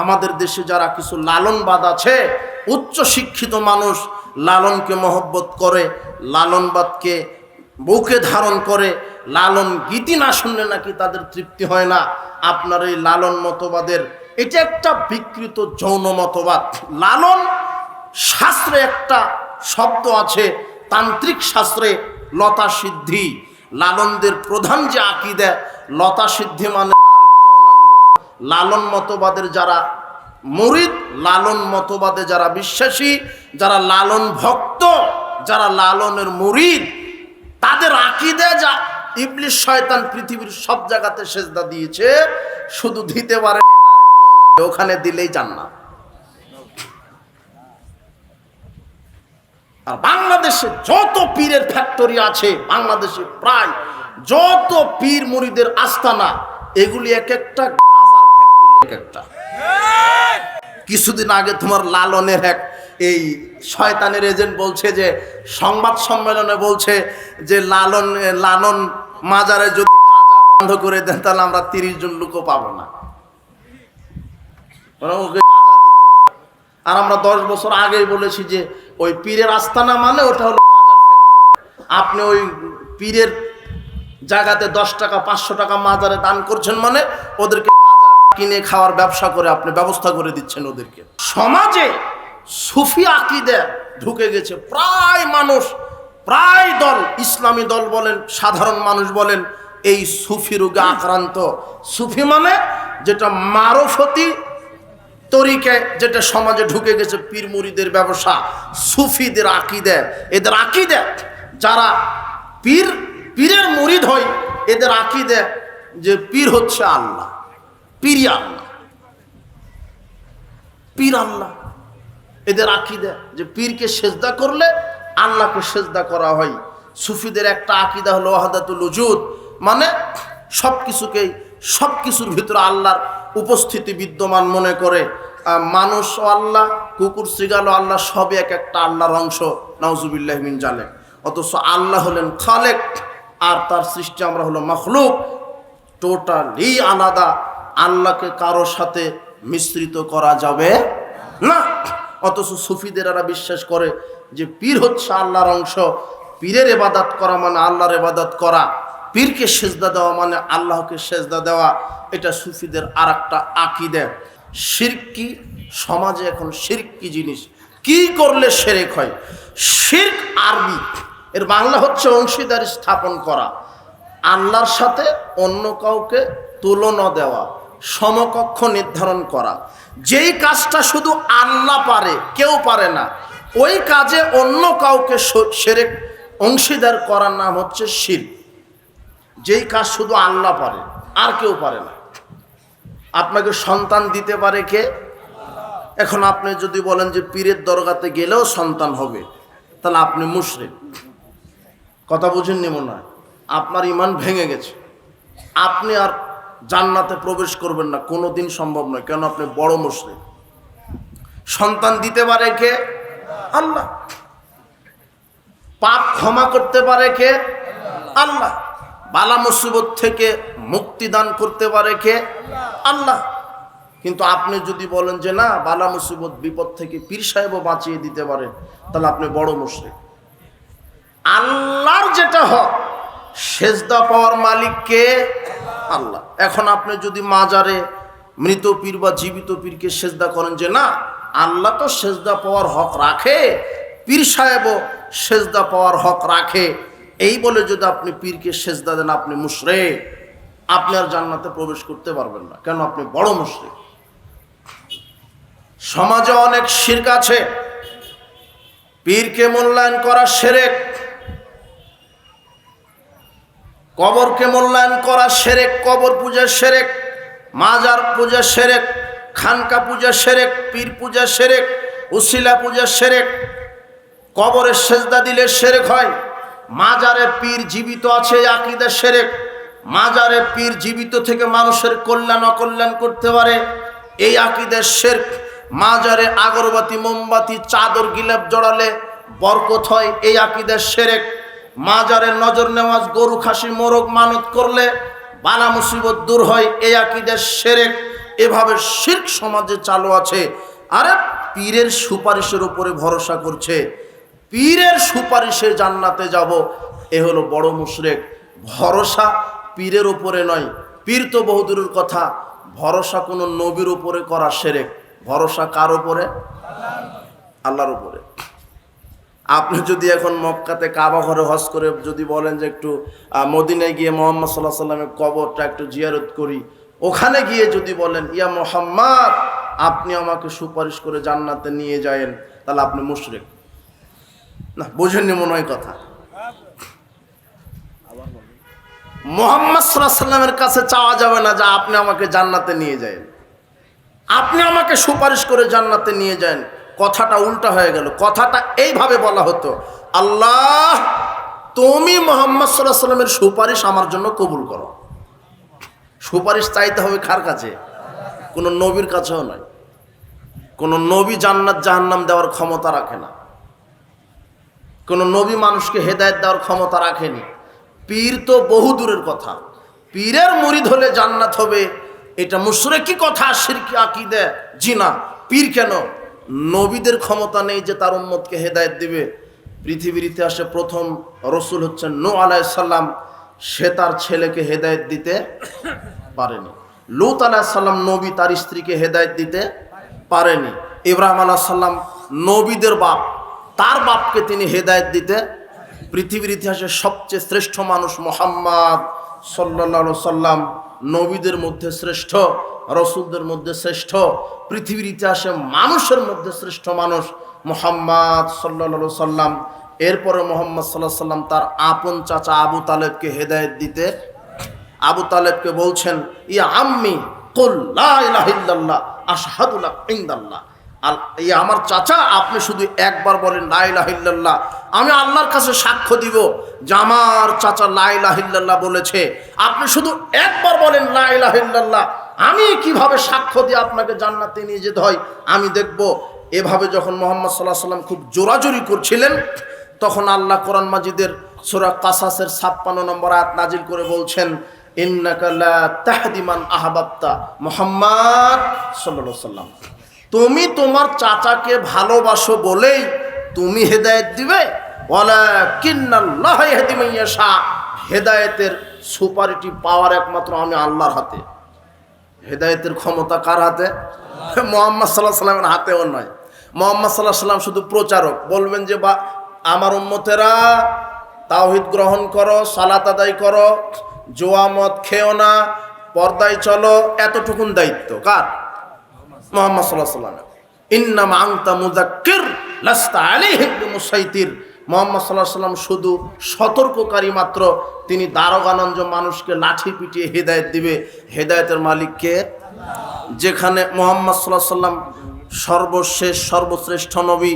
আমাদের দেশে যারা কিছু লালনবাদ আছে, উচ্চ শিক্ষিত মানুষ লালনকে মহব্বত করে, লালনবাদকে বুকে ধারণ করে, লালন গীতি না শুনলে নাকি তাদের তৃপ্তি হয় না। আপনার এই লালন মতবাদের, এটা একটা বিকৃত যৌন মতবাদ। লালন শাস্ত্রে একটা শব্দ আছে, তান্ত্রিক শাস্ত্রে লতা সিদ্ধি। লালনদের প্রধান যে আকিদা, লতা সিদ্ধি মানে লালন মতবাদের যারা মুরিদ, লালন মতবাদে যারা বিশ্বাসী, যারা লালন ভক্ত, যারা লালনের মুরিদ, তাদের আকিদে যা ইবলিশ শয়তান পৃথিবীর সব জায়গাতে সেজদা দিয়েছে, শুধু দিতে পারেনি ওখানে দিলেই জান্নাত। আর বাংলাদেশে যত পীরের ফ্যাক্টরি আছে, বাংলাদেশে প্রায় যত পীর মুড়িদের আস্তানা, এগুলি এক একটা একটা কিছুদিন আগে তোমার লালনের এক এই শয়তানের এজেন্ট বলছে যে, সংবাদ সম্মেলনে বলছে যে, লালন লালন মাজারে যদি গাঁজা বন্ধ করে দেন, তাহলে আমরা তিরিশ জন লোকও পাবো না। আর আমরা দশ বছর আগেই বলেছি যে, ওই পীরের আস্তানা মানে ওটা হলো গাঁজার ফ্যাক্টরি আপনি ওই পীরের জায়গাতে দশ টাকা, পাঁচশো টাকা মাজারে দান করছেন মানে ওদেরকে কিনে খাওয়ার ব্যবসা করে আপনি ব্যবস্থা করে দিচ্ছেন ওদেরকে। সমাজে সুফি আকিদে ঢুকে গেছে। প্রায় মানুষ, প্রায় দল, ইসলামী দল বলেন, সাধারণ মানুষ বলেন, এই সুফি রোগে আক্রান্ত। সুফি মানে যেটা মারফতি তরিকে, যেটা সমাজে ঢুকে গেছে পীর মুড়িদের ব্যবসা। সুফিদের আকিদে। এদের আকিদে যারা পীর, পীরের মুরিদ হয়, এদের আকিদে যে পীর হচ্ছে আল্লাহ। পীরই আল্লাহ। পীর আল্লাহ। এদের আকিদা যে পীরকে সেজদা করলে আল্লাহকে সেজদা করা হয়। সুফিদের একটা আকিদা হলো ওয়াহাদাতুল মানে সব কিছুকেই সব কিছুর ভিতরে আল্লাহর উপস্থিতি বিদ্যমান মনে করে। মানুষ ও আল্লাহ, কুকুর, সিগাল আল্লাহ সবই এক একটা আল্লাহর অংশ। নাউজুবিল্লাহ মিন জালেক। অথচ আল্লাহ হলেন খালেক, আর তার সৃষ্টি আমরা হলো মখলুক। টোটালি আলাদা। আল্লাহকে কারোর সাথে মিশ্রিত করা যাবে না। অথচ সুফিদের এরা বিশ্বাস করে যে পীর হচ্ছে আল্লাহর অংশ, পীরের এবাদাত করা মানে আল্লাহর এবাদাত করা। পীরকে সেজদা দেওয়া মানে আল্লাহকে সেজদা দেওয়া। এটা সুফিদের আর একটা আকিদে। শিরকি সমাজে এখন শিরক কি জিনিস? কি করলে সেরেক হয়? শির্ক আরবি। এর বাংলা হচ্ছে অংশীদারি স্থাপন করা। আল্লাহর সাথে অন্য কাউকে তুলনা দেওয়া। সমকক্ষ নির্ধারণ করা। যেই কাজটা শুধু আল্লাহ পারে, কেউ পারে না। ওই কাজে অন্য কাউকে স- সেরেক অংশীদার করার নাম হচ্ছে শির। যেই কাজ শুধু আল্লাহ পারে, আর কেউ পারে না। আপনাকে সন্তান দিতে পারে কে? এখন আপনি যদি বলেন যে পীরের দরগাতে গেলেও সন্তান হবে, তাহলে আপনি মুশরিক। কথা বুঝেননি মনে হয়? আপনার ইমান ভেঙে গেছে। আপনি আর জান্নাতে প্রবেশ করবেন না কোনো দিন সম্ভব নয়, কেন আপনি বড় মুসলিম সন্তান দিতে পারে কে? আল্লাহ। পাপ ক্ষমা করতে পারে কে? আল্লাহ। বালা মুসিবত থেকে মুক্তি দান করতে পারে কে? আল্লাহ। কিন্তু আপনি যদি বলেন যে না, বালা মুসিবত, বিপদ থেকে পীর সাহেবও বাঁচিয়ে দিতে পারে, তাহলে আপনি বড় মুসলিম আল্লাহর যেটা হক সেজদা পাওয়ার মালিক কে? আল্লাহ। এখন আপনি যদি মাজারে মৃত পীর বা জীবিত পীরকে সেজদা করেন যে না, আল্লাহ তো সেজদা পাওয়ার হক রাখে, পীর সাহেবও সেজদা পাওয়ার হক রাখে। এই বলে যদি আপনি পীরকে সেজদা দেন, আপনি মুশরে আপনি আর জান্নাতে প্রবেশ করতে পারবেন না। কেন? আপনি বড় মুশরে সমাজে অনেক শির্ক আছে। পীরকে মূল্যায়ন করা সেরেক কবরকে মূল্যায়ন করা সেরেক, কবর পূজা সেরেক, মাজার পূজা সেরেক, খানকা পূজা সেরেক, পীর পূজা সেরেক, উসিলা পূজা সেরেক। কবরের সেজদা দিলে সেরেক হয়। মাজারে পীর জীবিত আছে, আকিদা সেরেক। মাজারে পীর জীবিত থেকে মানুষের কল্যাণ, অকল্যাণ করতে পারে। এই আকিদের শেরক মাজারে আগরবাতি, মোমবাতি, চাদর, গিলাপ জড়ালে বরকত হয়। এই আকিদের সেরেক মাজারে নজর নেওয়াজ গরু খাসি মোরগ মানত করলে বালা মুসিবত দূর হয় এই আকিদের সেরেক। এভাবে শির্ক সমাজে চালু আছে। আরে পীরের সুপারিশের উপরে ভরসা করছে। পীরের সুপারিশে জান্নাতে যাব, এ হলো বড় মুশরেক। ভরসা পীরের উপরে নয়। পীর তো বহুদূরের কথা। ভরসা কোনো নবীর উপরে করা সেরেক। ভরসা কার উপরে? আল্লাহর উপরে। আপনি যদি এখন মক্কাতে কাবা ঘরে হজ করে যদি বলেন যে একটু মদিনায় গিয়ে মোহাম্মদ সাল্লাহ সাল্লামের কবরটা একটু জিয়ারত করি, ওখানে গিয়ে যদি বলেন, ইয়া মোহাম্মদ, আপনি আমাকে সুপারিশ করে জান্নাতে নিয়ে যায়েন তাহলে আপনি মুশরিক। না, বোঝেননি মনে হয় কথা? মোহাম্মদ সাল্লাহ সাল্লামের কাছে চাওয়া যাবে না যে আপনি আমাকে জান্নাতে নিয়ে যায়েন। আপনি আমাকে সুপারিশ করে জান্নাতে নিয়ে যান কথাটা উল্টা হয়ে গেল। কথাটা এইভাবে বলা হতো, আল্লাহ, তুমি মোহাম্মদ সাল্লাহ সাল্লামের সুপারিশ আমার জন্য কবুল করো। সুপারিশ চাইতে হবে কার কাছে? কোনো নবীর কাছেও নয়। কোনো নবী জান্নাত জাহান্নাম দেওয়ার ক্ষমতা রাখে না। কোনো নবী মানুষকে হেদায়েত দেওয়ার ক্ষমতা রাখেনি। পীর তো বহু দূরের কথা। পীরের মুরিদ হলে জান্নাত হবে। এটা মুশরেকি কথা, শিরকি, আকিদে জি না পীর কেন? নবীদের ক্ষমতা নেই যে তার উম্মতকে হেদায়েত দিবে। পৃথিবীর ইতিহাসে প্রথম রসুল হচ্ছেন নো আলাইসাল্লাম সে তার ছেলেকে হেদায়েত দিতে পারেনি। লুত আলাহিসাল্লাম নবী তার স্ত্রীকে হেদায়েত দিতে পারেনি। ইব্রাহিম আলাহ সাল্লাম নবীদের বাপ। তার বাপকে তিনি হেদায়েত দিতে পৃথিবীর ইতিহাসে সবচেয়ে শ্রেষ্ঠ মানুষ মোহাম্মদ সাল্লা সাল্লাম। নবীদের মধ্যে শ্রেষ্ঠ, রসুলদের মধ্যে শ্রেষ্ঠ, পৃথিবীর ইতিহাসে মানুষের মধ্যে শ্রেষ্ঠ মানুষ মোহাম্মদ সাল্লা সাল্লাম এরপরে মোহাম্মদ সাল্লাহ সাল্লাম তার আপন চাচা আবু তালেবকে হেদায়ত দিতে, আবু তালেবকে বলছেন, ইয়া আম্মি কুল্লাহ আশাহাদুল্লাহ ইনদাল্লাহ। আল এই আমার চাচা, আপনি শুধু একবার বলেন, লা ইলাহা আমি আল্লাহর কাছে সাক্ষ্য দিব যে আমার চাচা লা ইলাহা বলেছে। আপনি শুধু একবার বলেন, লা ইলাহা আমি কীভাবে সাক্ষ্য দিয়ে আপনাকে জান্নাতে নিয়ে যেতে হয়, আমি দেখব। এভাবে যখন মোহাম্মদ সাল্লাহ সাল্লাম খুব জোরাজোরি করছিলেন, তখন আল্লাহ কোরআন মাজিদের সুরা কাসাসের ছাপ্পান্ন নম্বর আয়াত নাজিল করে বলছেন, ইন্নাকা লা তাহদি মান আহবাবতা মুহাম্মদ আলাইহি সাল্লাম। তুমি তোমার চাচাকে ভালোবাসো বলেই তুমি হেদায়েত দিবে? হেদায়েতের সুপারিটি পাওয়ার একমাত্র আমি আল্লাহর হাতে। হেদায়েতের ক্ষমতা কার হাতে? মোহাম্মদ সাল্লাহ সাল্লামের হাতেও নয়। মোহাম্মদ সাল্লাহ সাল্লাম শুধু প্রচারক। বলবেন যে, বা, আমার উম্মতেরা তাওহিদ গ্রহণ করো, সালাত আদায় করো জোয়া মদ খেও না, পর্দায় চলো। এতটুকুন দায়িত্ব। কার? মোহাম্মদ সাল্লাহ সাল্লামের ইন্নাম আংতা মুজাক্কির লাস্তা আলাইহিম বিমুসাইতির মোহাম্মদ সাল্লাহ সাল্লাম শুধু সতর্ককারী মাত্র, তিনি দারোগানঞ্জ মানুষকে লাঠি পিটিয়ে হেদায়েত দিবে। হেদায়েতের মালিককে যেখানে মোহাম্মদ সাল্লাহ সাল্লাম সর্বশেষ, সর্বশ্রেষ্ঠ নবী,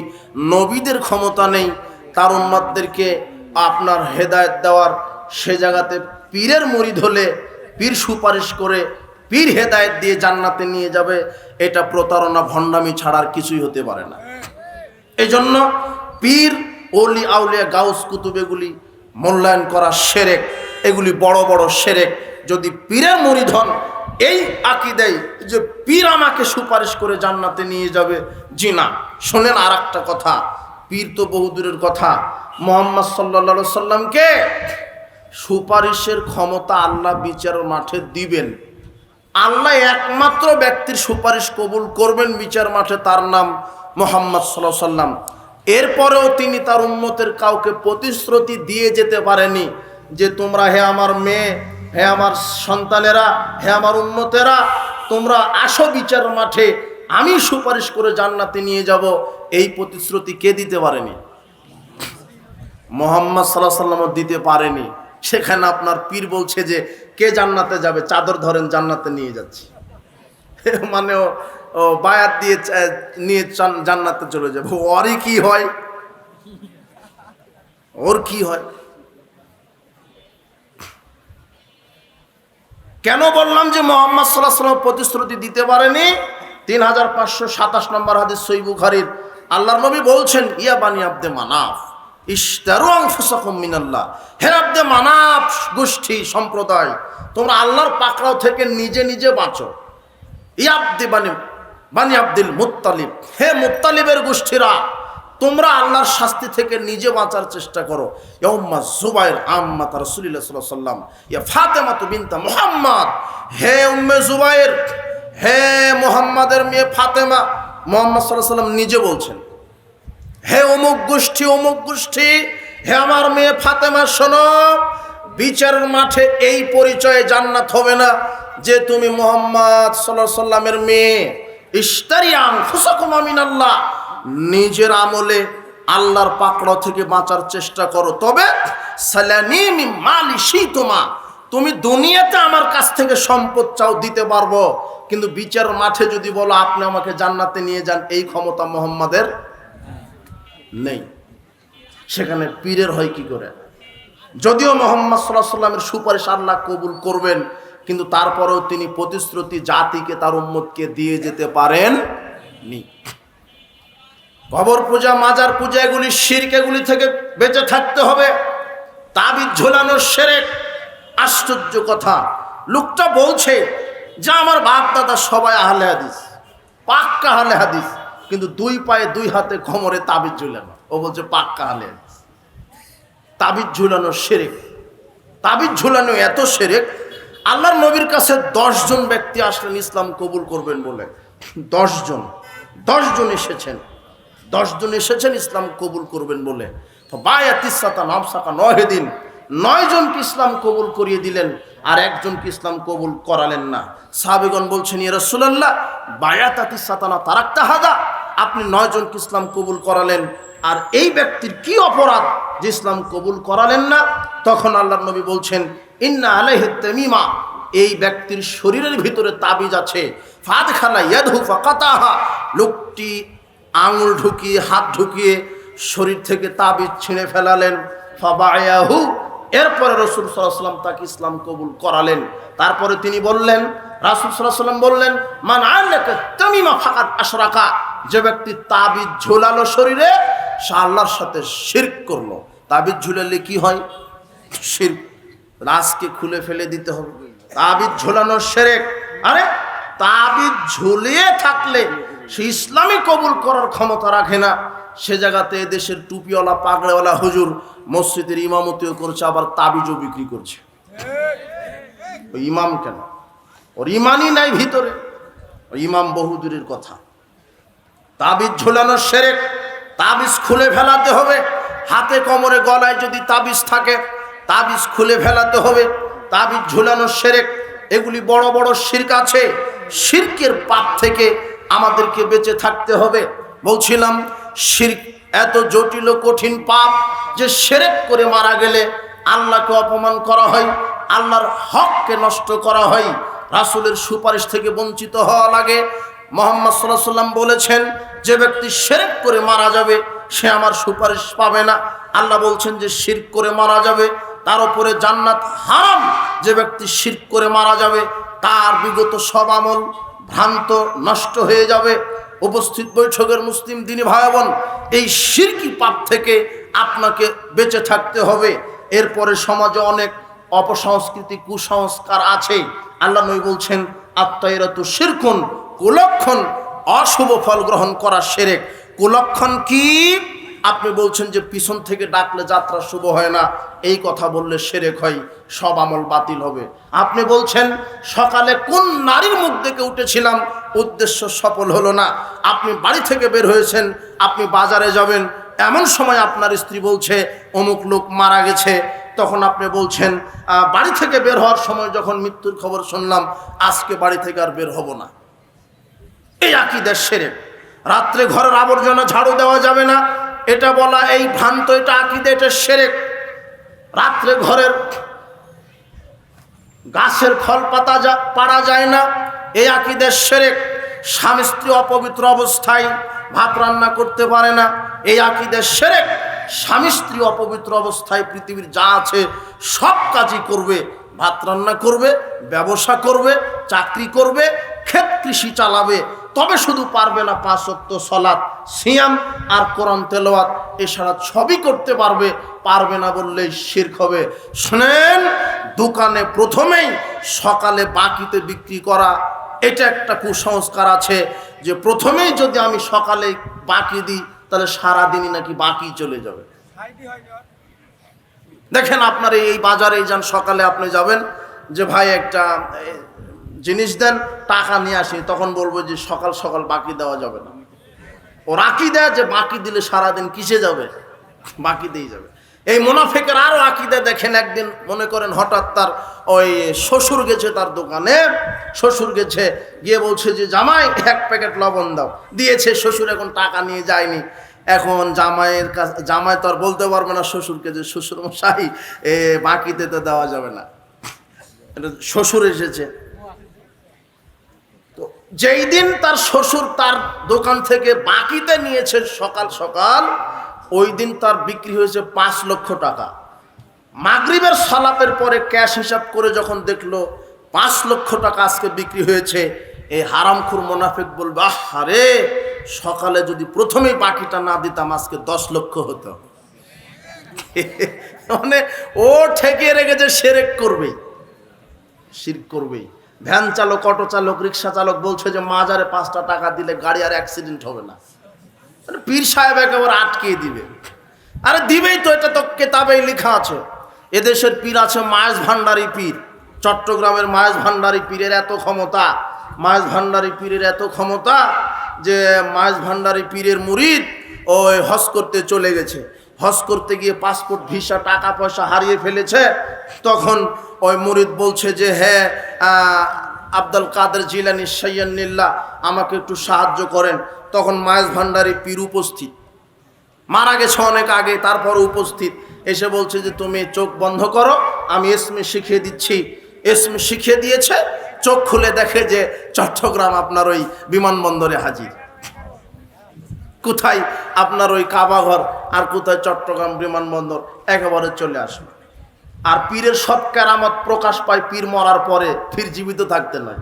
নবীদের ক্ষমতা নেই, তার উম্মাদদেরকে আপনার হেদায়েত দেওয়ার সে জায়গাতে পীরের মরিদ হলে, পীর সুপারিশ করে পীর হেদায়েত দিয়ে জান্নাতে নিয়ে যাবে, এটা প্রতারণা, ভণ্ডামি ছাড়ার কিছুই হতে পারে না। এই জন্য পীর, ওলি, আউলিয়া, গাউস কুতুব এগুলি মূল্যায়ন করা সেরেক, এগুলি বড় বড় সেরেক। যদি পীরের মরিধন এই আঁকি দেয় যে পীর আমাকে সুপারিশ করে জান্নাতে নিয়ে যাবে, জি না। শোনেন আর একটা কথা, পীর তো বহুদূরের কথা। মোহাম্মদ সাল্লা সাল্লামকে সুপারিশের ক্ষমতা আল্লাহ বিচার মাঠে দিবেন। আল্লাহ একমাত্র ব্যক্তির সুপারিশ কবুল করবেন বিচার মাঠে তার নাম মোহাম্মদ সাল্লাহ সাল্লাম এরপরেও তিনি তার উন্মতের কাউকে প্রতিশ্রুতি দিয়ে যেতে পারেনি যে তোমরা হে আমার মেয়ে, হে আমার সন্তানেরা, হে আমার উন্মতেরা তোমরা আসো বিচার মাঠে, আমি সুপারিশ করে জান্নাতে নিয়ে যাব। এই প্রতিশ্রুতি কে দিতে পারেনি? মোহাম্মদ সাল্লাহ সাল্লামও দিতে পারেনি। সেখানে আপনার পীর বলছে যে, কে জান্নাতে যাবে? চাদর ধরেন, জান্নাতে নিয়ে যাচ্ছি। মানে ও বায়াত দিয়ে নিয়ে জান্নাতে চলে যাবে। ওরই কি হয়? ওর কি হয়? কেন বললাম যে মোহাম্মদ সাল্লাহ প্রতিশ্রুতি দিতে পারেনি? তিন হাজার পাঁচশো সাতাশ নম্বর হাদিস সই বুখারির। আল্লাহর নবী বলছেন, ইয়া বানি আব্দে মানাফ। ইস্তারু আনফুসাকুম মিনাল্লাহ। হে আব্দে মানাফ গোষ্ঠী, সম্প্রদায়, তোমরা আল্লাহর পাকড়াও থেকে নিজে নিজে বাঁচো। ইয়াবদি বানি বানি আব্দুল মুত্তালিব। হে মুত্তালিবের গোষ্ঠীরা, তোমরা আল্লাহর শাস্তি থেকে নিজে বাঁচার চেষ্টা করো। ইয়ম্মা জুবাইর আম্মা তার রসুলিল্লাহ সাল্লাহ সাল্লাম ইয়া ফাতেমা তু বিনতা মুহাম্মদ। হে উম্মে জুবাইর, হে মোহাম্মদের মেয়ে ফাতেমা, মোহাম্মদ সাল্লাহ সাল্লাম নিজে বলছেন হে অমুক গোষ্ঠী অমুক গোষ্ঠী, হে আমার মেয়ে ফাতেমা, শোনো, বিচারের মাঠে এই পরিচয়ে জান্নাত হবে না যে তুমি মোহাম্মদ সাল্লাহ সাল্লামের মেয়ে। ইস্তারিয়াং ফুসাকুম আমিন আল্লাহ নিজের আমলে আল্লাহর পাকড়া থেকে বাঁচার চেষ্টা করো। তবে মালিশি তোমা তুমি দুনিয়াতে আমার কাছ থেকে সম্পদ চাও, দিতে পারব। কিন্তু বিচার মাঠে যদি বলো, আপনি আমাকে জান্নাতে নিয়ে যান, এই ক্ষমতা মোহাম্মদের নেই। সেখানে পীরের হয় কি করে? যদিও মোহাম্মদ সাল্লাহ সাল্লামের সুপারিশ আল্লাহ কবুল করবেন, কিন্তু তারপরেও তিনি প্রতিশ্রুতি জাতিকে, তার উম্মতকে দিয়ে যেতে পারেন নি। কবর পূজা মাজার পূজা এগুলি শির্ক এগুলি থেকে বেঁচে থাকতে হবে। তাবিজ ঝোলানোর সেরেক, আশ্চর্য কথা। লোকটা বলছে, যে আমার বাপ দাদা সবাই আহলে হাদিস, পাক্কা আহলে হাদিস কিন্তু দুই পায়ে দুই হাতে কোমরে তাবিজ ঝুলানো। ও বলছে, পাক্কা হাদিস তাবিজ ঝুলানো সেরেক তাবিজ ঝুলানো এত সেরেক আল্লাহর নবীর কাছে জন ব্যক্তি আসলেন, ইসলাম কবুল করবেন বলে। জন জন এসেছেন। জন এসেছেন, ইসলাম কবুল করবেন বলে। বায়াতিসাতা নামসাকা নয় দিন নয় জনকে ইসলাম কবুল করিয়ে দিলেন। আর একজনকে ইসলাম কবুল করালেন না। সাহাবেগণ বলছেন ইয়ে রসুল্লাহ বায়াতাতি সাতানা তারাক্তা হাদা আপনি নয় জনকে ইসলাম কবুল করালেন। আর এই ব্যক্তির কি অপরাধ যে ইসলাম কবুল করালেন না? তখন আল্লাহ নবী বলছেন, ইন্না আলাইহে তেমিমা, এই ব্যক্তির শরীরের ভিতরে তাবিজ আছে। ফাদ খালা ইয়াদহু ফাকাতাহা, লোকটি আঙুল ঢুকিয়ে, হাত ঢুকিয়ে শরীর থেকে তাবিজ ছিঁড়ে ফেলালেন। ফাবায়াহু এরপরে রসুল সাল্লাম তাকে ইসলাম কবুল করালেন। তারপরে তিনি বললেন, রাসুল সাল্লাম বললেন, মান আল্লাহকে তামিমা আশরাকা যে ব্যক্তি তাবিজ ঝোলালো শরীরে, সে আল্লাহর সাথে শির্ক করল। তাবিজ ঝুলালে কি হয়? শির্ক। রাজকে খুলে ফেলে দিতে হবে। তাবিজ ঝোলানো সেরেক। আরে, তাবিজ ঝুলিয়ে থাকলে সে ইসলামী কবুল করার ক্ষমতা রাখে না। সে জায়গাতে দেশের টুপিওয়ালা, পাগড়েওয়ালা হুজুর মসজিদের ইমামতিও করছে, আবার তাবিজও বিক্রি করছে। ইমাম কেন? ওর ইমানই নাই ভিতরে। ইমাম বহুদূরের কথা। তাবিজ ঝোলানোর সেরেক, তাবিজ খুলে ফেলাতে হবে। হাতে কোমরে, গলায় যদি তাবিজ থাকে, তাবিজ খুলে ফেলাতে হবে। তাবিজ ঝুলানোর সেরেক, এগুলি বড় বড় শির্ক আছে। শির্কের পাপ থেকে আমাদেরকে বেঁচে থাকতে হবে। বলছিলাম, শির্ক এত জটিল কঠিন পাপ যে সেরেক করে মারা গেলে আল্লাহকে অপমান করা হয়, আল্লাহর হককে নষ্ট করা হয়, রাসূলের সুপারিশ থেকে বঞ্চিত হওয়া লাগে। মোহাম্মদ সাল্লাহ সাল্লাম বলেছেন, যে ব্যক্তি সেরেক করে মারা যাবে, সে আমার সুপারিশ পাবে না। আল্লাহ বলছেন যে শির করে মারা যাবে, তার উপরে জান্নাত হারাম। যে ব্যক্তি শির করে মারা যাবে, তার বিগত সব আমল ভ্রান্ত নষ্ট হয়ে যাবে। উপস্থিত বৈঠকের মুসলিম দিনী ভাই এই শিরকি পাপ থেকে আপনাকে বেঁচে থাকতে হবে। এরপরে সমাজে অনেক অপসংস্কৃতি, কুসংস্কার আছে। আল্লাহ নই বলছেন আত্মাইরাতু শিরকুন কুলক্ষণ, অশুভ ফল গ্রহণ করা সেরেক। কুলক্ষণ কি? আপনি বলছেন যে পিছন থেকে ডাকলে যাত্রা শুভ হয় না। এই কথা বললে সেরেক হয়, সব আমল বাতিল হবে। আপনি বলছেন, সকালে কোন নারীর মুখ দেখে উঠেছিলাম, উদ্দেশ্য সফল হলো না। আপনি বাড়ি থেকে বের হয়েছেন, আপনি বাজারে যাবেন, এমন সময় আপনার স্ত্রী বলছে, অমুক লোক মারা গেছে। তখন আপনি বলছেন বাড়ি থেকে বের হওয়ার সময় যখন মৃত্যুর খবর শুনলাম, আজকে বাড়ি থেকে আর বের হব না। এই আকিদের সেরে রাত্রে ঘরের আবর্জনা ঝাড়ু দেওয়া যাবে না এটা বলা এই ভ্রান্ত, এটা আকিদে, এটা সেরেক। রাত্রে ঘরের গাছের ফল পাতা যা পারা যায় না এই আকিদের সেরেক। স্বামী স্ত্রী অপবিত্র অবস্থায় ভাত রান্না করতে পারে না এই আকিদের সেরেক। স্বামী স্ত্রী অপবিত্র অবস্থায় পৃথিবীর যা আছে সব কাজই করবে। ভাত রান্না করবে, ব্যবসা করবে, চাকরি করবে ক্ষেত কৃষি চালাবে, তবে শুধু পারবে না পাঁচত্ব সলাৎ, সিয়াম আর কোরআন তেলোয়াত এছাড়া সবই করতে পারবে পারবে না বললেই শির্ক হবে। শুনেন, দোকানে প্রথমেই সকালে বাকিতে বিক্রি করা, এটা একটা কুসংস্কার আছে যে প্রথমেই যদি আমি সকালে বাকি দিই, তাহলে সারাদিনই নাকি বাকি চলে যাবে। দেখেন আপনার এই বাজারে যান, সকালে আপনি যাবেন যে ভাই একটা জিনিস দেন, টাকা নিয়ে আসি, তখন বলব যে সকাল সকাল বাকি দেওয়া যাবে না। ও রাখি দেয় যে বাকি দিলে সারাদিন কিসে যাবে? বাকি দিয়ে যাবে। এই মুনাফেকের আরও আকিদা দেখেন একদিন মনে করেন হঠাৎ তার ওই শ্বশুর গেছে তার দোকানে, শ্বশুর গেছে, গিয়ে বলছে যে, জামাই, এক প্যাকেট লবণ দাও। দিয়েছে, শ্বশুর এখন টাকা নিয়ে যায়নি। এখন জামাইয়ের কাছে, জামাই তো আর বলতে পারবে না শ্বশুরকে যে শ্বশুর মশাই এ বাকিতে তো দেওয়া যাবে না। এটা শ্বশুর এসেছে। যেই দিন তার শ্বশুর তার দোকান থেকে বাকিতে নিয়েছে সকাল সকাল, ওই দিন তার বিক্রি হয়েছে পাঁচ লক্ষ টাকা। মাগরিবের সালাতের পরে ক্যাশ হিসাব করে যখন দেখল পাঁচ লক্ষ টাকা আজকে বিক্রি হয়েছে, এই হারামখুর মোনাফেক বলবে আরে সকালে যদি প্রথমেই বাকিটা না দিতাম, আজকে দশ লক্ষ হতো। মানে ও ঠেকে রেখেছে, সেরেক করবেই। শির করবেই। ভ্যান চালক, অটো চালক, রিক্সা চালক বলছে যে, মাজারে পাঁচটা টাকা দিলে গাড়ি আর অ্যাক্সিডেন্ট হবে না। মানে পীর সাহেব একেবারে আটকিয়ে দিবে। আরে দিবেই তো, এটা তো কেতাবেই লেখা আছে। এদেশের পীর আছে মায়েস ভান্ডারি পীর। চট্টগ্রামের মায়েস ভান্ডারি পীরের এত ক্ষমতা মায়েস ভান্ডারি পীরের এত ক্ষমতা যে মায়েস ভান্ডারি পীরের মুরিদ ওই হজ করতে চলে গেছে। হজ করতে গিয়ে পাসপোর্ট, ভিসা, টাকা পয়সা হারিয়ে ফেলেছে, তখন ওই মুরিদ বলছে যে হ্যাঁ আব্দুল কাদের জিলানি সৈয়ান্নিল্লা আমাকে একটু সাহায্য করেন। তখন মায়েস ভান্ডারি পীর উপস্থিত। মারা গেছে অনেক আগে তারপর উপস্থিত। এসে বলছে যে, তুমি চোখ বন্ধ করো, আমি এসমে শিখিয়ে দিচ্ছি। এসমে শিখিয়ে দিয়েছে, চোখ খুলে দেখে যে, চট্টগ্রাম আপনার ওই বিমানবন্দরে হাজির। কোথায়? আপনার ওই কাবাঘর আর কোথায় চট্টগ্রাম বিমানবন্দর? একেবারে চলে আসলো আর পীরের সব কেরামত প্রকাশ পায় পীর মরার পরে ফির জীবিত থাকতে নয়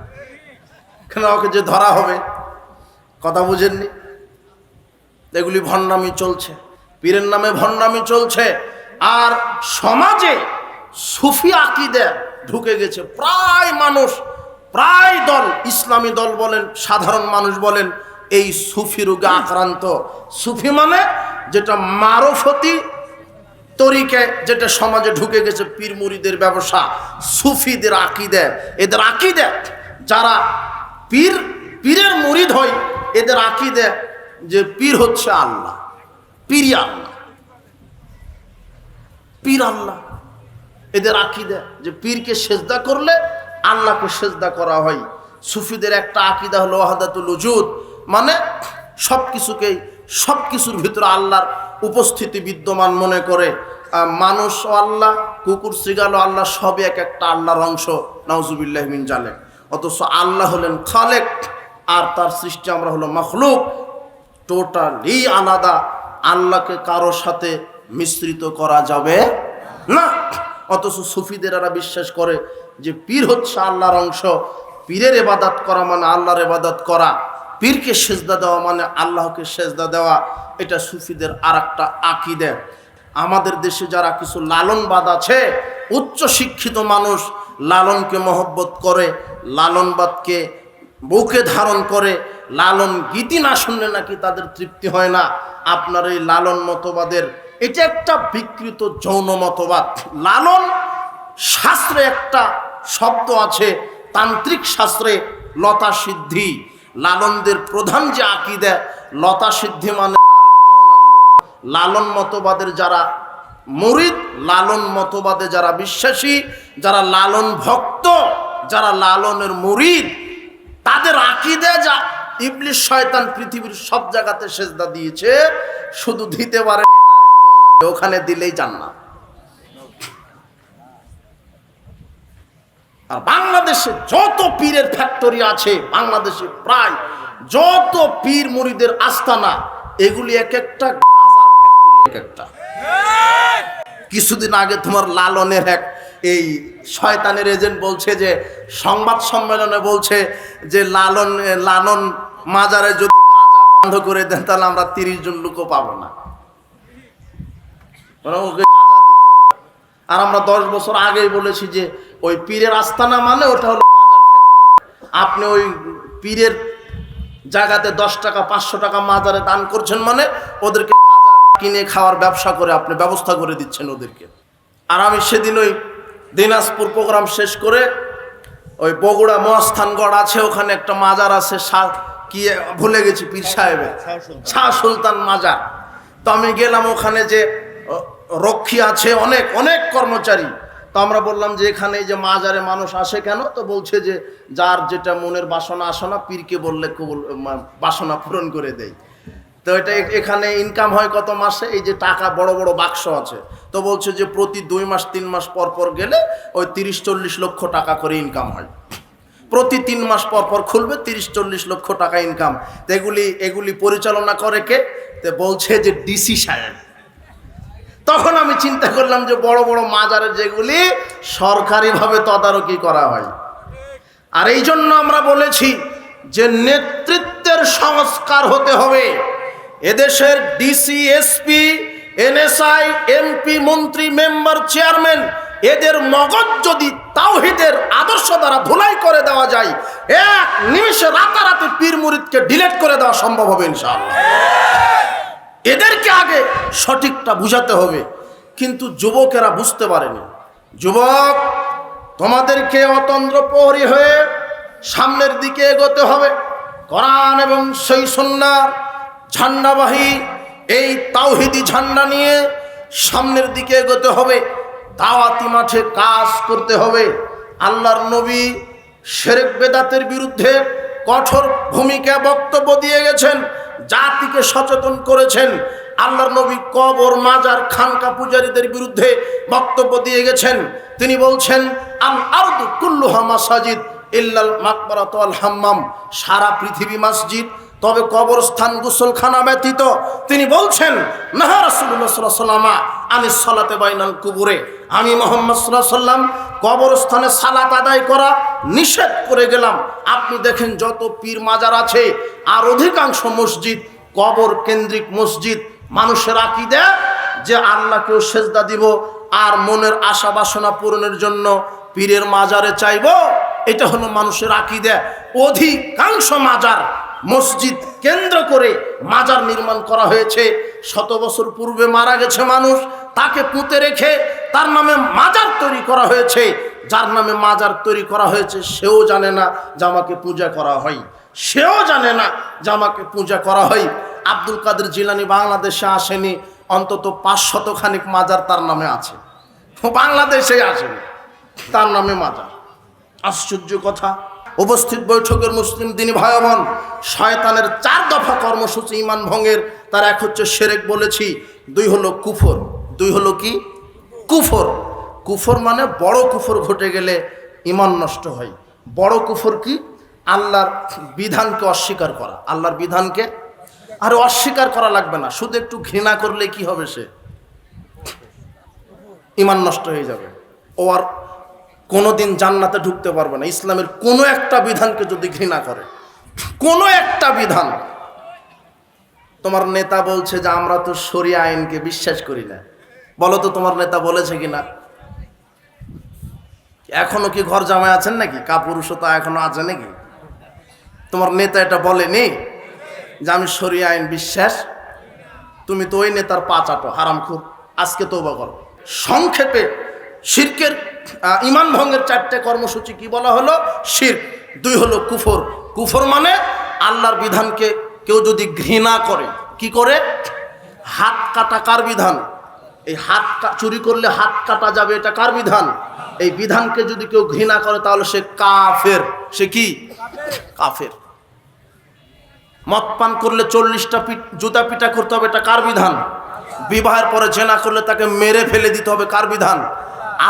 কেন ওকে যে ধরা হবে? কথা বুঝেননি? এগুলি ভণ্ডামি চলছে। পীরের নামে ভণ্ডামি চলছে। আর সমাজে সুফি আকিদে ঢুকে গেছে। প্রায় মানুষ, প্রায় দল, ইসলামী দল বলেন, সাধারণ মানুষ বলেন এই সুফি রোগে আক্রান্ত। সুফি মানে যেটা মারফতি তরিকে, যেটা সমাজে ঢুকে গেছে পীর মুড়িদের ব্যবসা, সুফিদের আকিদে। এদের আকিদে, যারা পীর, পীরের মুরিদ হয়, এদের আকিদে যে পীর হচ্ছে আল্লাহ। পীরই আল্লাহ। পীর আল্লাহ। এদের আকিদা যে পীরকে সেজদা করলে আল্লাহকে সেজদা করা হয়। সুফিদের একটা আকিদা হলো ওয়াহাদাতুল উজুদ মানে সব কিছুকেই সব কিছুর ভিতরে আল্লাহর উপস্থিতি বিদ্যমান মনে করে। মানুষ ও আল্লাহ, কুকুর শ্রীগাল ও আল্লাহ সবই এক একটা আল্লাহর অংশ। নাউজুবিল্লাহ মিন জালেক। অথচ আল্লাহ হলেন খালেক, আর তার সৃষ্টি আমরা হলো মখলুক। টোটালি আলাদা। আল্লাহকে কারও সাথে মিশ্রিত করা যাবে না। অথচ সুফিদেরা বিশ্বাস করে যে পীর হচ্ছে আল্লাহর অংশ। পীরের এবাদাত করা মানে আল্লাহর এবাদাত করা। পীরকে সেজদা দেওয়া মানে আল্লাহকে সেজদা দেওয়া, এটা সুফিদের আর একটা আকিদে। আমাদের দেশে যারা কিছু লালনবাদ আছে, উচ্চ শিক্ষিত মানুষ লালনকে মহব্বত করে, লালনবাদকে বুকে ধারণ করে, লালন গীতি না শুনলে নাকি তাদের তৃপ্তি হয় না। আপনার এই লালন মতবাদের, এটা একটা বিকৃত যৌন মতবাদ। লালন শাস্ত্রে একটা শব্দ আছে, তান্ত্রিক শাস্ত্রে লতা সিদ্ধি। লালনদের প্রধান যে আকিদে, লতা সিদ্ধি মানে নারীর লালন মতবাদের যারা মুরিদ, লালন মতবাদে যারা বিশ্বাসী, যারা লালন ভক্ত, যারা লালনের মুরিদ, তাদের আকিদে যা ইবলিশ শয়তান পৃথিবীর সব জায়গাতে সেজদা দিয়েছে, শুধু দিতে পারেনি নারীর যৌনাঙ্গে, ওখানে দিলেই জান্নাত। আর বাংলাদেশে যত পীরের ফ্যাক্টরি আছে, বাংলাদেশে প্রায় যত পীর মুড়িদের আস্তানা, এগুলি এক একটা গাঁজার ফ্যাক্টরি এক একটা কিছুদিন আগে তোমার লালনের এক এই শয়তানের এজেন্ট বলছে যে, সংবাদ সম্মেলনে বলছে যে, লালন লালন মাজারে যদি গাঁজা বন্ধ করে দেন, তাহলে আমরা তিরিশ জন লোকও পাবো না ওকে গাঁজা দিতে। আর আমরা দশ বছর আগেই বলেছি যে ওই পীরের আস্তানা মানে ওটা হলো গাঁজার ফ্যাক্টরি আপনি ওই পীরের জায়গাতে দশ টাকা পাঁচশো টাকা মাজারে দান করছেন মানে ওদেরকে গাঁজা কিনে খাওয়ার ব্যবসা করে আপনি ব্যবস্থা করে দিচ্ছেন ওদেরকে। আর আমি সেদিন ওই দিনাজপুর প্রোগ্রাম শেষ করে ওই বগুড়া মহাস্থানগড় আছে ওখানে একটা মাজার আছে সা- কি ভুলে গেছি পীর সাহেবের। শাহ সুলতান। মাজার। তো আমি গেলাম ওখানে যে রক্ষী আছে অনেক অনেক কর্মচারী। তো আমরা বললাম যে এখানে যে মাজারে মানুষ আসে কেন? তো বলছে যে যার যেটা মনের বাসনা আসনা পীরকে বললে কবুল বাসনা পূরণ করে দেয়। তো এটা এখানে ইনকাম হয় কত মাসে? এই যে টাকা, বড় বড় বাক্স আছে। তো বলছে যে প্রতি দুই মাস, তিন মাস পর পর গেলে ওই তিরিশ চল্লিশ লক্ষ টাকা করে ইনকাম হয়। প্রতি তিন মাস পর পর খুলবে, তিরিশ চল্লিশ লক্ষ টাকা ইনকাম তো এগুলি এগুলি পরিচালনা করে কে? তো বলছে যে ডিসি সাহেব। তখন আমি চিন্তা করলাম যে বড় বড় মাজারের যেগুলি সরকারিভাবে তদারকি করা হয়। আর এই জন্য আমরা বলেছি যে নেতৃত্বের সংস্কার হতে হবে। এদেশের ডিসি এসপি এনএসআই এমপি মন্ত্রী, মেম্বার, চেয়ারম্যান, এদের মগজ যদি তাওহিদের আদর্শ দ্বারা ধুলাই করে দেওয়া যায়, এক নিমিষে রাতারাতি পীর মুরিদকে ডিলেট করে দেওয়া সম্ভব হবে ইনশাআল্লাহ। এদেরকে আগে সঠিকটা বুঝাতে হবে। কিন্তু যুবকেরা বুঝতে পারেনি। যুবক, তোমাদেরকে অতন্দ্র প্রহরী হয়ে সামনের দিকে এগোতে হবে। কোরআন এবং সেই সন্ন্যার ঝান্ডাবাহী, এই তাওহিদি ঝান্ডা নিয়ে সামনের দিকে এগোতে হবে। দাওয়াতি মাঠে কাজ করতে হবে। আল্লাহর নবী শেরেক বেদাতের বিরুদ্ধে কঠোর ভূমিকা বক্তব্য দিয়ে গেছেন। জাতিকে সচেতন করেছেন। আল্লাহর নবী কবর, মাজার, খানকা পূজারীদের বিরুদ্ধে বক্তব্য দিয়ে গেছেন। তিনি বলছেন, আল আরদু কুল্লুহা মাসাজিদ ইল্লাল মাকবরাত আল হাম্মাম। সারা পৃথিবী মসজিদ তবে কবরস্থান গোসলখানা ব্যতীত তিনি বলছেন, নাহা সাল্লাল্লাহু আমি সালাতে বাইনাল কুবুরে, আমি মোহাম্মদ সাল্লাম কবরস্থানে সালাত আদায় করা নিষেধ করে গেলাম। আপনি দেখেন যত পীর মাজার আছে, আর অধিকাংশ মসজিদ কবর কেন্দ্রিক মসজিদ, মানুষের আঁকি দেয় যে আল্লাহকেও সেজদা দিব আর মনের আশা বাসনা পূরণের জন্য পীরের মাজারে চাইব, এটা হলো মানুষের আঁকি দেয় অধিকাংশ মাজার মসজিদ কেন্দ্র করে মাজার নির্মাণ করা হয়েছে। শত বছর পূর্বে মারা গেছে মানুষ, তাকে পুঁতে রেখে তার নামে মাজার তৈরি করা হয়েছে। যার নামে মাজার তৈরি করা হয়েছে, সেও জানে না যে আমাকে পূজা করা হয়। সেও জানে না যে আমাকে পূজা করা হয়। আব্দুল কাদের জিলানি বাংলাদেশে আসেনি, অন্তত পাঁচশত খানিক মাজার তার নামে আছে। বাংলাদেশে আসেনি, তার নামে মাজার। আশ্চর্য কথা উপস্থিত বৈঠকের মুসলিম দিনী ভাই বোন শয়তানের চার দফা কর্মসূচি ইমান ভঙ্গের, তার এক হচ্ছে সেরেক বলেছি, দুই হলো কুফর। দুই হলো কি? কুফর। কুফর মানে বড় কুফর ঘটে গেলে ইমান নষ্ট হয়। বড় কুফর কি? আল্লাহর বিধানকে অস্বীকার করা। আল্লাহর বিধানকে আর অস্বীকার করা লাগবে না। শুধু একটু ঘৃণা করলে কি হবে সে? ইমান নষ্ট হয়ে যাবে। ও আর কোনোদিন জান্নাতে ঢুকতে পারবে না। ইসলামের কোনো একটা বিধানকে যদি ঘৃণা করে কোনো একটা বিধান। তোমার নেতা বলছে যে আমরা তো সরিয়া আইনকে বিশ্বাস করি না। বলো তো তোমার নেতা বলেছে কিনা? এখনও কি ঘর জামাই আছেন নাকি? কাপুরুষতা এখনও আছে নাকি? তোমার নেতা এটা বলেনি যে আমি সরিয়া আইন বিশ্বাস তুমি তো ওই নেতার পা চাটো হারামখুর। আজকে তৌবা করো। সংক্ষেপে শিরকের আহ, ইমান ভঙ্গের চারটে কর্মসূচি কি বলা হলো? শির দুই হলো কুফর। কুফর মানে আল্লাহর বিধানকে কেউ যদি ঘৃণা করে, কি করে? হাত কাটা কার বিধান? এই হাত চুরি করলে হাত কাটা যাবে, এটা কার বিধান? এই বিধানকে যদি কেউ ঘৃণা করে, তাহলে সে কাফের। সে কি? কাফের। মদ পান করলে চল্লিশটা জুতা পিটা করতে হবে, এটা কার বিধান? বিবাহের পরে জেনা করলে তাকে মেরে ফেলে দিতে হবে, কার বিধান?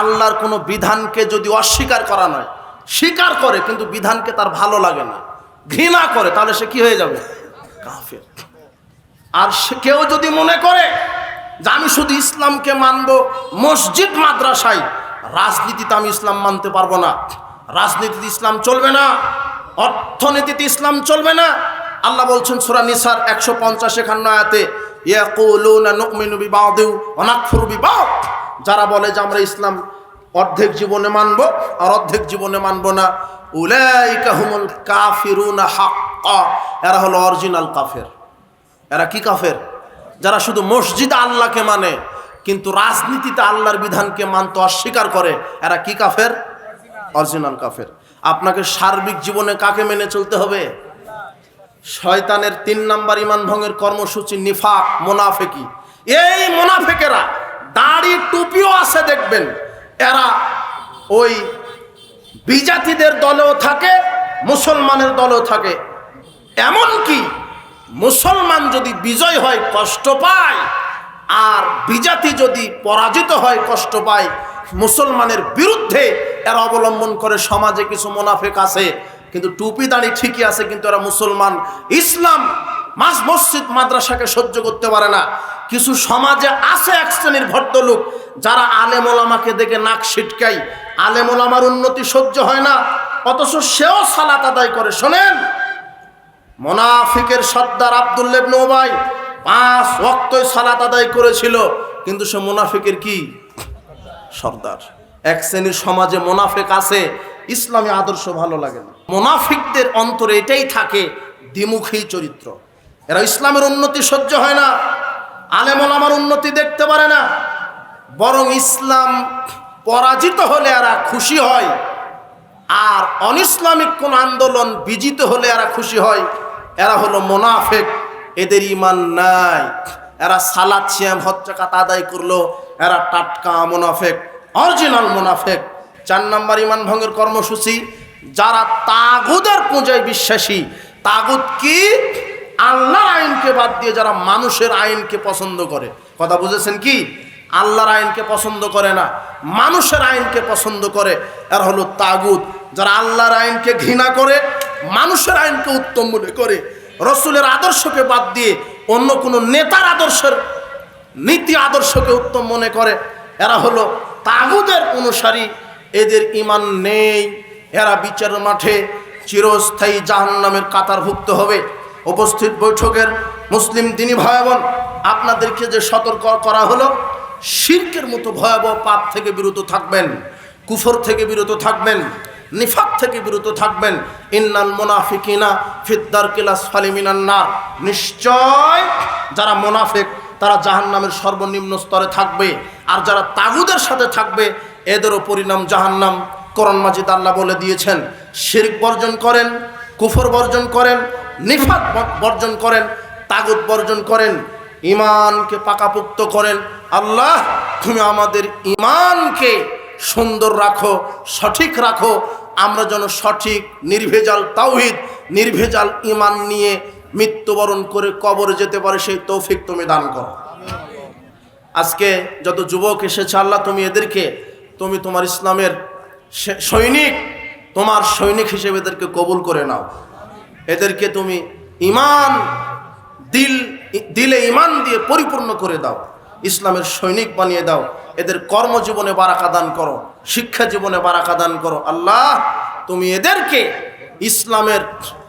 আল্লাহর কোনো বিধানকে যদি অস্বীকার করা নয়, স্বীকার করে, কিন্তু বিধানকে তার ভালো লাগে না, ঘৃণা করে, তাহলে সে কি হয়ে যাবে? কাফের। আর সে কেউ যদি মনে করে যে আমি শুধু ইসলামকে মানব, মসজিদ, মাদ্রাসায়, রাজনীতিতে আমি ইসলাম মানতে পারব না, রাজনীতিতে ইসলাম চলবে না, অর্থনীতিতে ইসলাম চলবে না, আল্লাহ বলছেন সুরা নিসার একশো পঞ্চাশ এখান্ন আয়াতে, ইয়াকুলুনা নুমিনু বিবাদিউ ওয়া নাকফুরু বিবাদ। যারা বলে যে আমরা ইসলাম অর্ধেক জীবনে মানব আর অর্ধেক জীবনে মানব না, উলাইকা হুমুল কাফিরুনা হাক্কা। এরা হলো অরিজিনাল কাফের। এরা কি কাফের? যারা শুধু মসজিদ আল্লাহকে মানে কিন্তু রাজনীতিতে আল্লাহর বিধানকে মানতে অস্বীকার করে, এরা কি কাফের? অরিজিনাল কাফের। আপনাকে সার্বিক জীবনে কাকে মেনে চলতে হবে? শয়তানের তিন নাম্বার ইমান ভঙ্গের কর্মসূচি নিফাক, মোনাফেকি। এই মোনাফেকেরা দাড়ি টুপিও আছে দেখবেন। এরা ওই বিজাতিদের দলেও থাকে, মুসলমানের দলেও থাকে। এমন কি মুসলমান যদি বিজয় হয়, কষ্ট পায়, আর বিজাতি যদি পরাজিত হয়, কষ্ট পায়, মুসলমানের বিরুদ্ধে এরা অবলম্বন করে, সমাজে কিছু মোনাফেক আছে, কিন্তু টুপি দাঁড়ি ঠিকই আছে, কিন্তু এরা মুসলমান। ইসলাম মাস মসজিদ মাদ্রাসাকে সহ্য করতে পারে না। কিছু সমাজে আছে এক শ্রেণির ভদ্রলোক, যারা আলেম ওলামাকে দেখে নাক ছিটকাই আলেম ওলামার উন্নতি সহ্য হয় না, অথচ সেও সালাত আদায় করে, শোনেন। মোনাফিকের সর্দার আবদুল্লেব নৌবাই পাঁচ ওয়াক্তই সালাত আদায় করেছিল, কিন্তু সে মোনাফিকের কি? সর্দার। এক শ্রেণির সমাজে মোনাফেক আছে, ইসলামী আদর্শ ভালো লাগে না। মোনাফিকদের অন্তরে এটাই থাকে, দ্বিমুখী চরিত্র। এরা ইসলামের উন্নতি সহ্য হয় না, আলেমল আমার উন্নতি দেখতে পারে না। বরং ইসলাম পরাজিত হলে এরা খুশি হয়, আর অনিসলামিক কোন আন্দোলন বিজিত হলে এরা খুশি হয়। এরা হলো মোনাফেক, এদের ইমান নাই। এরা সালাদ, সিয়াম হচ্চাকাত আদায় করল, এরা টাটকা মোনাফেক, অরিজিনাল মোনাফেক। চার নাম্বার ইমান ভঙ্গের কর্মসূচি, যারা তাগুদের পূজায় বিশ্বাসী তাগুদ কি? আল্লাহর আইনকে বাদ দিয়ে যারা মানুষের আইনকে পছন্দ করে। কথা বুঝেছেন কি? আল্লাহর আইনকে পছন্দ করে না, মানুষের আইনকে পছন্দ করে। এর হলো তাগুদ যারা আল্লাহর আইনকে ঘৃণা করে, মানুষের আইনকে উত্তম মনে করে, রসুলের আদর্শকে বাদ দিয়ে অন্য কোনো নেতার আদর্শের, নীতি আদর্শকে উত্তম মনে করে। এরা হলো তাগুদের অনুসারী। এদের ইমান নেই। এরা বিচারের মাঠে চিরস্থায়ী জাহান্নামের কাতারভুক্ত হবে। উপস্থিত বৈঠকের মুসলিম দিনী ভাই বোন আপনাদেরকে যে সতর্ক করা হলো, শির্কের মতো ভয়াবহ পাপ থেকে বিরত থাকবেন, কুফর থেকে বিরত থাকবেন, নিফাক থেকে বিরত থাকবেন। ইন্নাল মোনাফিকিনা ফিদ্দার কিলাস ফালিমিনান্না নিশ্চয় যারা মোনাফিক, তারা জাহান্নামের সর্বনিম্ন স্তরে থাকবে। আর যারা তাগুদের সাথে থাকবে, এদেরও পরিণাম জাহান্নাম। করণ মাজিদ আল্লাহ বলে দিয়েছেন, শিরক বর্জন করেন কুফর বর্জন করেন নিফাক ব- বর্জন করেন তাগুদ বর্জন করেন ইমানকে পাকাপুক্ত করেন। আল্লাহ, তুমি আমাদের ইমানকে সুন্দর রাখো, সঠিক রাখো। আমরা যেন সঠিক, নির্ভেজাল তাওহিদ, নির্ভেজাল ইমান নিয়ে মৃত্যুবরণ করে কবরে যেতে পারে, সেই তৌফিক তুমি দান করো। আজকে যত যুবক এসেছে, আল্লাহ তুমি এদেরকে, তুমি তোমার ইসলামের সৈনিক তোমার সৈনিক হিসেবে এদেরকে কবুল করে নাও। এদেরকে তুমি ইমান দিল, দিলে ইমান দিয়ে পরিপূর্ণ করে দাও। ইসলামের সৈনিক বানিয়ে দাও। এদের কর্মজীবনে বারাকা দান করো, শিক্ষা জীবনে বারাকা দান করো। আল্লাহ, তুমি এদেরকে ইসলামের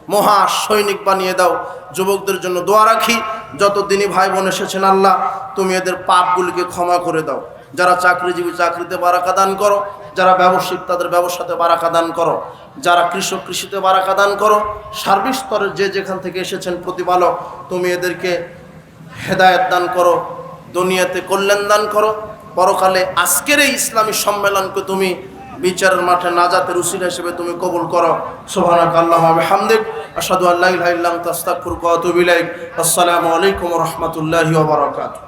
মহা সৈনিক বানিয়ে দাও। যুবকদের জন্য দোয়া রাখি। যত দিনই ভাই বোন এসেছেন আল্লাহ, তুমি এদের পাপগুলিকে ক্ষমা করে দাও। যারা চাকরিজীবী চাকরিতে বারাকা দান করো, যারা ব্যবসায়িক তাদের ব্যবসাতে বারাকা দান করো, যারা কৃষক কৃষিতে বারাকা দান করো, সার্বিক স্তরের যে যেখান থেকে এসেছেন প্রতিপালক, তুমি এদেরকে হেদায়ত দান করো, দুনিয়াতে কল্যাণ দান করো। পরকালে আজকের এই ইসলামী সম্মেলনকে তুমি বিচারের মাঠে নাজাতের উসিলা হিসেবে তুমি কবুল করো। সোহানাক আল্লাহ হামদিক আসাদু আল্লাহ ইলাহা ইল্লা আনতা আস্তাগফিরুকা ওয়া আতুবু ইলাইক। আসসালামু আলাইকুম রাহমাতুল্লাহি ওয়া বারাকাতুহু।